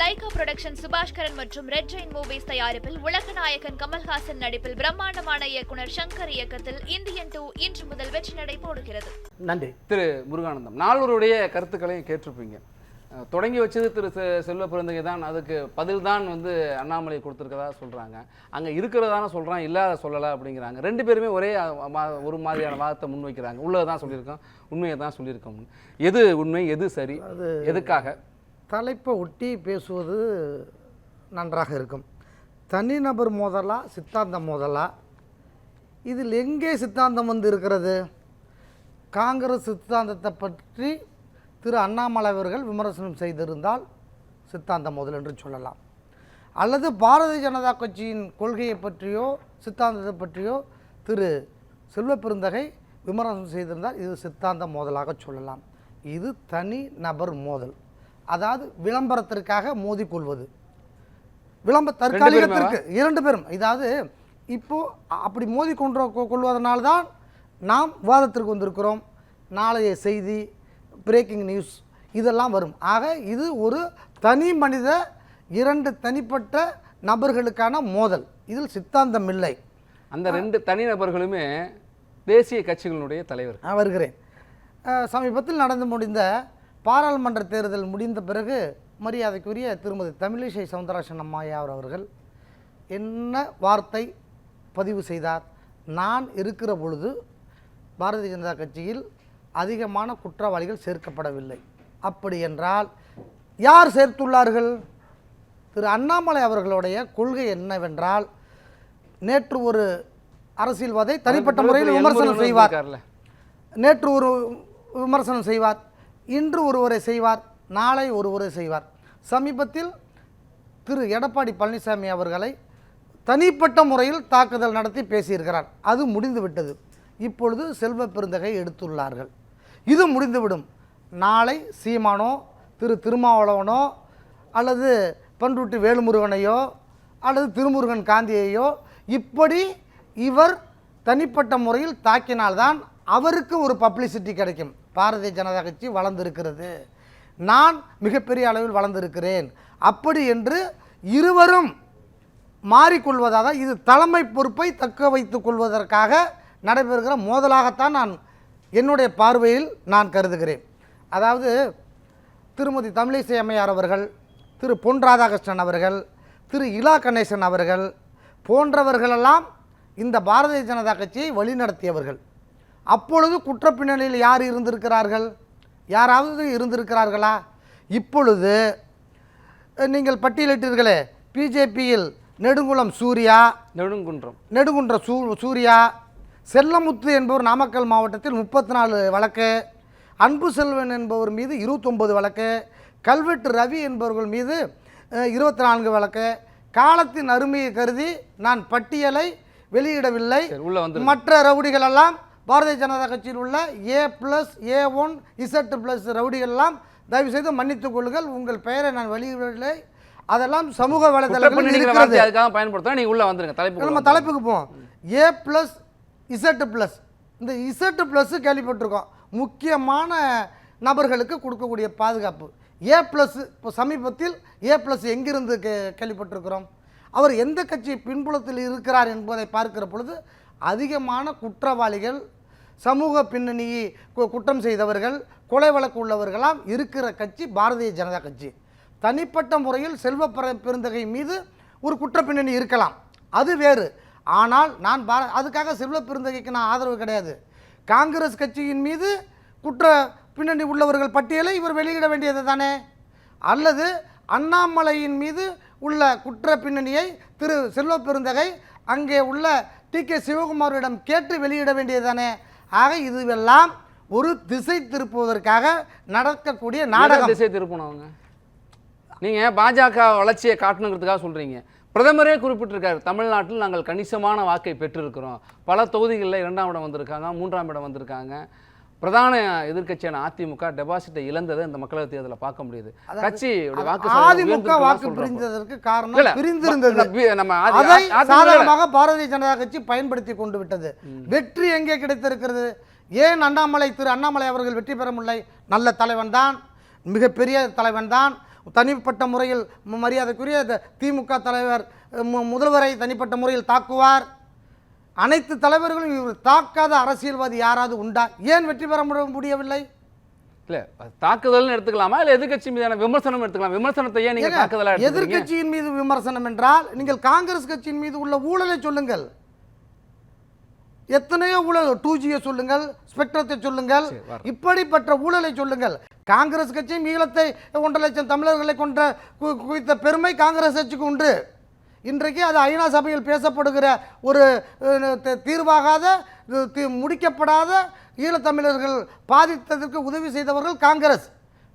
Lyca production Subaskaran மற்றும் red Jain movies தயாரிப்பில் உலகநாயகன் கமல்ஹாசன் நடிப்பில் பிரம்மாண்டமான இயக்குனர் சங்கர் இயக்கத்தில் இந்தியன் டூ இன்று முதல் வெற்றி நடை போடுகிறது. நன்றி. திரு முருகானந்தம் நால்வருடைய கருத்துக்களையும் கேட்டிருப்பீங்க. தொடங்கி வச்சது திரு செ- செல்வ பிறந்தகை தான் அதுக்கு பதில் தான் வந்து அண்ணாமலை கொடுத்துருக்கதா சொல்கிறாங்க அங்கே இருக்கிறதான சொல்கிறான் இல்லாத சொல்லலை அப்படிங்கிறாங்க. ரெண்டு பேருமே ஒரே ஒரு மாதிரியான வாதத்தை முன்வைக்கிறாங்க. உள்ளதை தான் சொல்லியிருக்கோம் உண்மையை தான் சொல்லியிருக்கோம் எது உண்மை எது சரி எதுக்காக? தலைப்பை ஒட்டி பேசுவது நன்றாக இருக்கும். தனிநபர் மோதலா சித்தாந்தம் மோதலா? இதில் எங்கே சித்தாந்தம் வந்து இருக்கிறது? காங்கிரஸ் சித்தாந்தத்தை பற்றி திரு அண்ணாமலை அவர்கள் விமர்சனம் செய்திருந்தால் சித்தாந்த மோதல் என்று சொல்லலாம். அல்லது பாரதிய ஜனதா கட்சியின் கொள்கையை பற்றியோ சித்தாந்தத்தை பற்றியோ திரு செல்வ பெருந்தகை விமர்சனம் செய்திருந்தால் இது சித்தாந்த மோதலாக சொல்லலாம். இது தனி நபர் மோதல். அதாவது விளம்பரத்திற்காக மோதிக்கொள்வது. விளம்ப தற்காலிகத்திற்கு இரண்டு பேரும். இதாவது இப்போ அப்படி மோதி கொன்ற கொள்வதனால தான் நாம் விவாதத்திற்கு வந்திருக்கிறோம். நாளைய செய்தி பிரேக்கிங் நியூஸ் இதெல்லாம் வரும். ஆக இது ஒரு தனி மனித இரண்டு தனிப்பட்ட நபர்களுக்கான மோதல். இதில் சித்தாந்தம் இல்லை. அந்த ரெண்டு தனிநபர்களுமே தேசிய கட்சிகளுடைய தலைவர் நான் வருகிறேன். சமீபத்தில் நடந்து முடிந்த பாராளுமன்ற தேர்தல் முடிந்த பிறகு மரியாதைக்குரிய திருமதி தமிழிசை சவுந்தரராஜன் அம்மையார் அவர்கள் என்ன வார்த்தை பதிவு செய்தார்? நான் இருக்கிற பொழுது பாரதிய ஜனதா கட்சியில் அதிகமான குற்றவாளிகள் சேர்க்கப்படவில்லை. அப்படி என்றால் யார் சேர்த்துள்ளார்கள்? திரு அண்ணாமலை அவர்களுடைய கொள்கை என்னவென்றால் நேற்று ஒரு அரசியல்வாதை தனிப்பட்ட முறையில் விமர்சனம் செய்வார். நேற்று ஒரு விமர்சனம் செய்வார். இன்று ஒருவரை செய்வார் நாளை ஒருவரை செய்வார். சமீபத்தில் திரு எடப்பாடி பழனிசாமி அவர்களை தனிப்பட்ட முறையில் தாக்குதல் நடத்தி பேசியிருக்கிறார். அது முடிந்துவிட்டது. இப்பொழுது செல்வ பெருந்தகை எடுத்துள்ளார்கள். இது முடிந்துவிடும். நாளை சீமானோ திரு திருமாவளவனோ அல்லது பண்ருட்டி வேலுமுருகனையோ அல்லது திருமுருகன் காந்தியையோ இப்படி இவர் தனிப்பட்ட முறையில் தாக்கினால்தான் அவருக்கு ஒரு பப்ளிசிட்டி கிடைக்கும். பாரதிய ஜனதா கட்சி வளர்ந்திருக்கிறது. நான் மிகப்பெரிய அளவில் வளர்ந்திருக்கிறேன். அப்படி என்று இருவரும் மாறிக்கொள்வதாக இது தலைமை பொறுப்பை தக்க வைத்துக் கொள்வதற்காக நடைபெறுகிற மோதலாகத்தான் நான் என்னுடைய பார்வையில் நான் கருதுகிறேன். அதாவது திருமதி தமிழிசை அம்மையார் அவர்கள் திரு பொன் ராதாகிருஷ்ணன் அவர்கள் திரு இலா கணேசன் அவர்கள் போன்றவர்களெல்லாம் இந்த பாரதிய ஜனதா கட்சியை வழிநடத்தியவர்கள். அப்பொழுது குற்றப்பின்னணியில் யார் இருந்திருக்கிறார்கள்? யாராவது இருந்திருக்கிறார்களா? இப்பொழுது நீங்கள் பட்டியலிட்டீர்களே பிஜேபியில் நெடுங்குளம் சூர்யா நெடுங்குன்றம். நெடுங்குன்ற சூ சூர்யா செல்லமுத்து என்பவர் நாமக்கல் மாவட்டத்தில் முப்பத்தி நாலு வழக்கு அன்பு செல்வன் என்பவர் மீது இருபத்தொம்பது வழக்கு கல்வெட்டு ரவி என்பவர்கள் மீது இருபத்தி நான்கு வழக்கு. காலத்தின் அருமையை கருதி நான் பட்டியலை வெளியிடவில்லை. மற்ற ரவுடிகள் எல்லாம் பாரதிய ஜனதா கட்சியில் உள்ள A plus A one Z plus ரவுடிகள் எல்லாம் தயவு செய்து மன்னித்துக் கொள்ளுங்கள். உங்கள் பெயரை நான் வெளியிடவில்லை. அதெல்லாம் சமூக வலைதளங்களில் இருக்கிறது. அதுக்காக பயன்படுத்தலாம் நீங்க உள்ள வந்துருங்க. தலைப்பு நம்ம தலைப்புக்கு போவோம். ஏ ப்ளஸ் இசட் ப்ளஸ் இந்த இசட் ப்ளஸ் கேள்விப்பட்டிருக்கோம். முக்கியமான நபர்களுக்கு கொடுக்கக்கூடிய பாதுகாப்பு. ஏ ப்ளஸ் இப்போ சமீபத்தில் ஏ ப்ளஸ் எங்கிருந்து கே கேள்விப்பட்டிருக்கிறோம்? அவர் எந்த கட்சி பின்புலத்தில் இருக்கிறார் என்பதை பார்க்கிற பொழுது அதிகமான குற்றவாளிகள் சமூக பின்னணி கு- குற்றம் செய்தவர்கள் கொலை வழக்கு உள்ளவர்களாம் இருக்கிற கட்சி பாரதிய ஜனதா கட்சி. தனிப்பட்ட முறையில் செல்வ பெருந்தகை மீது ஒரு குற்ற பின்னணி இருக்கலாம். அது வேறு. ஆனால் நான் பார அதுக்காக செல்வ பெருந்தகைக்கு நான் ஆதரவு கிடையாது. காங்கிரஸ் கட்சியின் மீது குற்ற பின்னணி உள்ளவர்கள் பட்டியலை இவர் வெளியிட வேண்டியது தானே? அல்லது அண்ணாமலையின் மீது உள்ள குற்ற பின்னணியை திரு செல்வ பெருந்தகை அங்கே உள்ள டி. கே. சிவகுமாரிடம் கேட்டு வெளியிட வேண்டியது தானே? ஆக இதுவெல்லாம் ஒரு திசை திருப்புவதற்காக நடக்கக்கூடிய நாடகம் நாடகம். திசை திருப்பணும் அவங்க? நீங்க பாஜக வளர்ச்சியை காட்டணுங்கிறதுக்காக சொல்றீங்க. பிரதமரே குறிப்பிட்டிருக்காரு தமிழ்நாட்டில் நாங்கள் கணிசமான வாக்கை பெற்றிருக்கிறோம். பல தொகுதிகளில் இரண்டாம் இடம் வந்திருக்காங்க மூன்றாம் இடம் வந்திருக்காங்க. பிரதான எதிர்க்கட்சியான அதிமுக டெபாசிட்டை இழந்ததை இந்த மக்களவைத் தேர்தலில் பார்க்க முடியுது. கட்சி வாக்கு அதிமுக வாக்கு. பிரிந்ததற்கு காரணம் பிரிந்திருந்தது. நம்ம- சாதகமாக பாரதிய ஜனதா கட்சி பயன்படுத்தி கொண்டு விட்டது. வெற்றி எங்கே கிடைத்திருக்கிறது? ஏன் அண்ணாமலை திரு அண்ணாமலை அவர்கள் வெற்றி பெற முடியலை நல்ல தலைவன் தான் மிகப்பெரிய தலைவன் தான். தனிப்பட்ட முறையில் மரியாதைக்குரிய திமுக தலைவர் முதல்வரை தனிப்பட்ட முறையில் தாக்குவார். அனைத்து தலைவர்களும் இவர் தாக்காத அரசியல்வாதி யாராவது உண்டா? ஏன் வெற்றி பெற முடி- முடியவில்லை? இல்ல தாக்குதல்னு எடுத்துக்கலாமா? இல்ல எதிர்க்கட்சி மீதான விமர்சனம் எடுத்துக்கலாம். விமர்சனத்தை ஏன் நீங்க ஏங்க, தாக்குதலா எடுத்துக்கிறீங்க? எதிர்க்கட்சியின் மீது விமர்சனம் என்றால் நீங்கள் காங்கிரஸ் கட்சியின் மீது உள்ள ஊழலை சொல்லுங்கள். எத்தனையோ ஊழல் டூ ஜியை சொல்லுங்கள் ஸ்பெக்ட்ரத்தை சொல்லுங்கள். இப்படிப்பட்ட ஊழலை சொல்லுங்கள். காங்கிரஸ் கட்சியும் ஈழத்தை ஒன்றரை லட்சம் தமிழர்களை கொன்ற கு- குவித்த பெருமை காங்கிரஸ் கட்சிக்கு உண்டு. இன்றைக்கு அது ஐநா சபையில் பேசப்படுகிற ஒரு தீர்வாகாத முடிக்கப்படாத ஈழத்தமிழர்கள் பாதித்ததற்கு உதவி செய்தவர்கள் காங்கிரஸ்.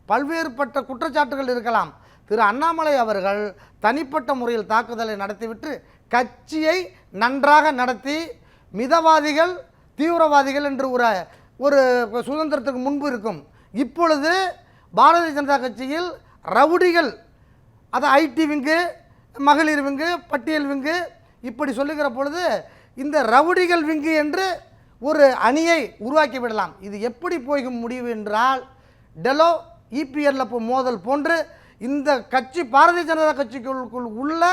பல்வேறுபட்ட குற்றச்சாட்டுகள் இருக்கலாம். திரு அண்ணாமலை அவர்கள் தனிப்பட்ட முறையில் தாக்குதலை நடத்திவிட்டு கட்சியை நன்றாக நடத்தி மிதவாதிகள் தீவிரவாதிகள் என்று ஒரு ஒரு சுதந்திரத்துக்கு முன்பு இருக்கும். இப்பொழுது பாரதிய ஜனதா கட்சியில் ரவுடிகள் அது ஐடி விங்கு மகளிர் விங்கு பட்டியல் விங்கு இப்படி சொல்லுகிற பொழுது இந்த ரவுடிகள் விங்கு என்று ஒரு அணியை உருவாக்கி விடலாம். இது எப்படி போய் முடிவு என்றால் டெலோ இபிஎல்ல மோதல் போன்று இந்த கட்சி பாரதிய ஜனதா கட்சிக்குள் உள்ள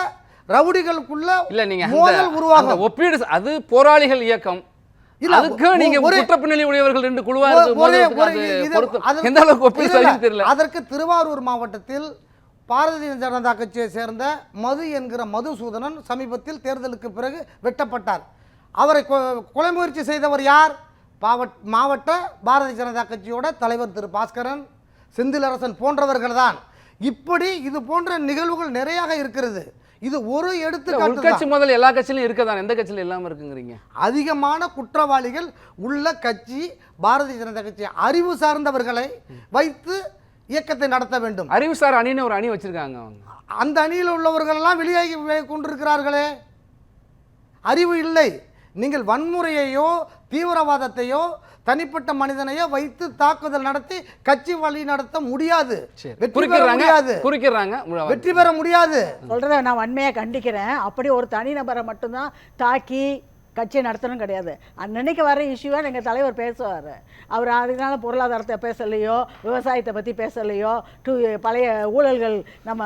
ரவுடிகளுக்குள்ள இல்ல நீங்க மோதல் உருவாகும். ஒப்பீடு அது போராளிகள் இயக்கம். அதற்கு திருவாரூர் மாவட்டத்தில் பாரதிய ஜனதா கட்சியை சேர்ந்த மது என்கிற மதுசூதனன் சமீபத்தில் தேர்தலுக்கு பிறகு வெட்டப்பட்டார். அவரை கொலை முயற்சி செய்தவர் யார்? பாவட் மாவட்ட பாரதிய ஜனதா கட்சியோட தலைவர் திரு பாஸ்கரன் செந்திலரசன் போன்றவர்கள் தான். இப்படி இது போன்ற நிகழ்வுகள் நிறையாக இருக்கிறது. இது ஒரு உள்கட்சி தான். முதல் எல்லா கட்சியிலும் இருக்கதான். எந்த கட்சியில இல்லாம இருக்குங்கிறீங்க. அதிகமான குற்றவாளிகள் உள்ள கட்சி பாரதிய ஜனதா கட்சி அறிவு சார்ந்தவர்களை வைத்து இயக்கத்தை நடத்த வேண்டும். அறிவுசார் அணின்னு ஒரு அணி வச்சிருக்காங்க அந்த அணியில் உள்ளவர்கள் எல்லாம் வெளியாகி கொண்டிருக்கிறார்களே. அறிவு இல்லை. நீங்கள் வன்முறையையோ தீவிரவாதத்தையோ தனிப்பட்ட மனிதனையோ வைத்து தாக்குதல் நடத்தி கட்சி வழி நடத்த முடியாது. வெற்றி பெற குறிக்கிறாங்க முடியாது. குறிக்கிறாங்க வெற்றி பெற முடியாது. சொல்கிறத நான் வன்மையாக கண்டிக்கிறேன். அப்படி ஒரு தனிநபரை மட்டும்தான் தாக்கி கட்சியை நடத்தணும் கிடையாது. அன்னன்னைக்கு வர இஷ்யூவை எங்கள் தலைவர் பேசுவார். அவர் அதனால பொருளாதாரத்தை பேசலையோ விவசாயத்தை பற்றி பேசலையோ டூ பழைய ஊழல்கள் நம்ம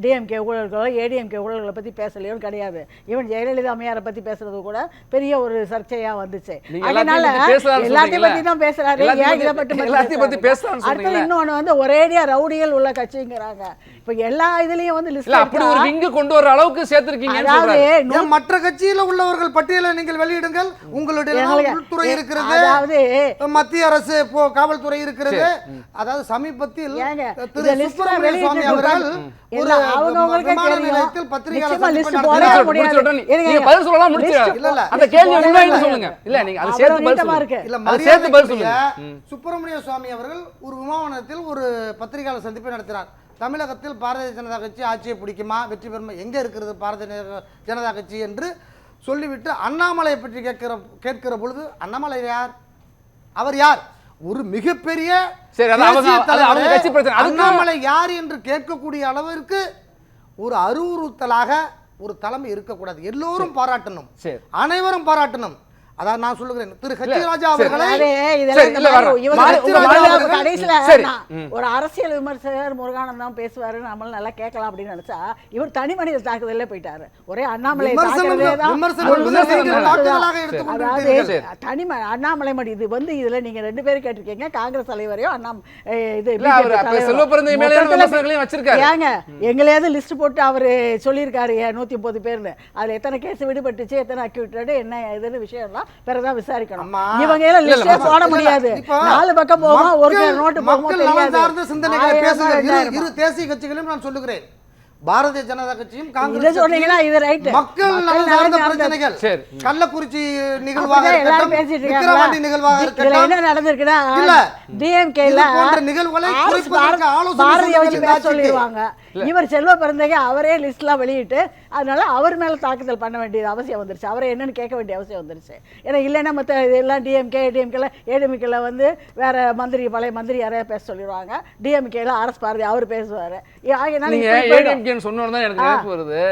டிஎம்கே ஊழல்களோ ஏடிஎம்கே ஊழல்களை பற்றி பேசலையோன்னு கிடையாது. ஈவன் ஜெயலலிதா அம்மையாரை பற்றி பேசுறது கூட பெரிய ஒரு சர்ச்சையாக வந்துச்சு. அதனால எல்லாத்தையும். பற்றி தான் பேசுறாரு. எல்லாத்தையும் ஏன் இதை பத்தி- பற்றி மட்டும் எல்லாத்தையும் பேசுறாரு? பேசலாம்னு அடுத்தது. இன்னொன்று வந்து ஒரேடியா ரவுடிகள் உள்ள கட்சிங்கிறாங்க. இப்போ எல்லா இதுலேயும் வந்து லிஸ்ட் அப்படி ஒரு கொண்டு வர அளவுக்கு சேர்த்திருக்கீங்கன்னு அதாவது சொல்றாரு. நூ- ஏன் மற்ற கட்சியில் உள்ளவர்கள் பட்டியலை நீங்கள் வெளியிடுங்கள். உங்களுடைய உள்துறை இருக்கிறது. அதாவது மத்திய அரசு காவல்துறை இருக்கிறது. அதாவது சமீபத்தில் திரு சுப்பிரமணிய சுவாமி அவர்கள். ஒரு விமான. நிலையத்தில் சுப்பிரமணிய சுவாமி அவர்கள் ஒரு விமானத்தில் ஒரு பத்திரிகையாளர் சந்திப்பை நடத்தினார். தமிழகத்தில் பாரதிய ஜனதா கட்சி ஆட்சியை பிடிக்குமா? வெற்றி பெறுமா? எங்க இருக்கிறது பாரதிய ஜன- ஜனதா கட்சி என்று சொல்லிவிட்டு அண்ணாமலையை பற்றி கேட்கிற கேட்கிற பொழுது அண்ணாமலை யார்? அவர் யார்? ஒரு மிகப்பெரிய அண்ணாமலை யார் என்று கேட்கக்கூடிய அளவிற்கு ஒரு அறிவுறுத்தலாக ஒரு தலைமை இருக்கக்கூடாது. எல்லோரும் பாராட்டணும். அனைவரும் பாராட்டணும். அதான் நான் சொல்லுகிறேன். திரு ஹெச் ராஜா சரி. அவர்களை. ஒரு அரசியல் விமர்சகர் முருகானந்தம் தான் பேசுவாரு. நம்மளும் நல்லா கேட்கலாம் அப்படின்னு நினைச்சா இவர் தனி மனித தாக்குதலே போயிட்டாரு. ஒரே அண்ணாமலை அதாவது. தனி அண்ணாமலை மடி இது வந்து இதுல நீங்க ரெண்டு பேரும் கேட்டிருக்கீங்க. காங்கிரஸ் தலைவரையோ அண்ணா இது. ஏங்க எங்களையாவது லிஸ்ட் போட்டு அவரு சொல்லியிருக்காரு நூத்தி முப்பது பேர்னு. அதுல எத்தனை கேஸ் விடுபட்டுச்சு எத்தனை அக்யூட்டட் என்ன இதுன்னு விஷயம்லாம் பிறகுதான் விசாரிக்கணும். இவங்க எல்லாம் லிஸ்டே போட முடியாது. நாலு பக்கம் போகுமா ஒரு நோட்டு போகுமா தெரியாது. சார்ந்த சிந்தனைகளை ரெண்டாயிரமா. இரு தேசிய கட்சிகளையும் நான் சொல்லுகிறேன். பாரதிய ஜனதா கட்சியும் இதை காங்கிரஸ் சொன்னீங்கன்னா கட்சியும் இது ரைட் மக்கள் நலன் சார்ந்த பிரச்சனைகள். கள்ளக்குறிச்சி நிகழ்வாக இருக்கட்டும் விக்கிரவாண்டி? நிகழ்வாக இருக்கட்டும். என்ன நடந்திருக்குன்னா இல்ல. டிஎம்கே இது போன்ற நிகழ்வுகளை குறைப்பதற்கு ஆலோசனை வச்சு. சொல்லிடுவாங்க. இவர் செல்வ பிறந்தகை அவரே லிஸ்ட்லாம் வெளியிட்டு அதனால அவர் மேல தாக்குதல் பண்ண வேண்டியது அவசியம் வந்துருச்சு. அவரை என்னன்னு கேட்க வேண்டிய அவசியம் வந்துருச்சு. ஏன்னா இல்லைன்னா மற்ற இதெல்லாம் டிஎம்கே ஏடிஎம்கேல ஏடிஎம்கேல வந்து வேற மந்திரி பழைய மந்திரி யாரையா பேச சொல்லிடுவாங்க. டிஎம்கேல ஆர்எஸ் பாரதி அவர் பேசுவாரு. ஆகையினால சொன்னோன்னு தான் எனக்கு நினைப்பு வருது.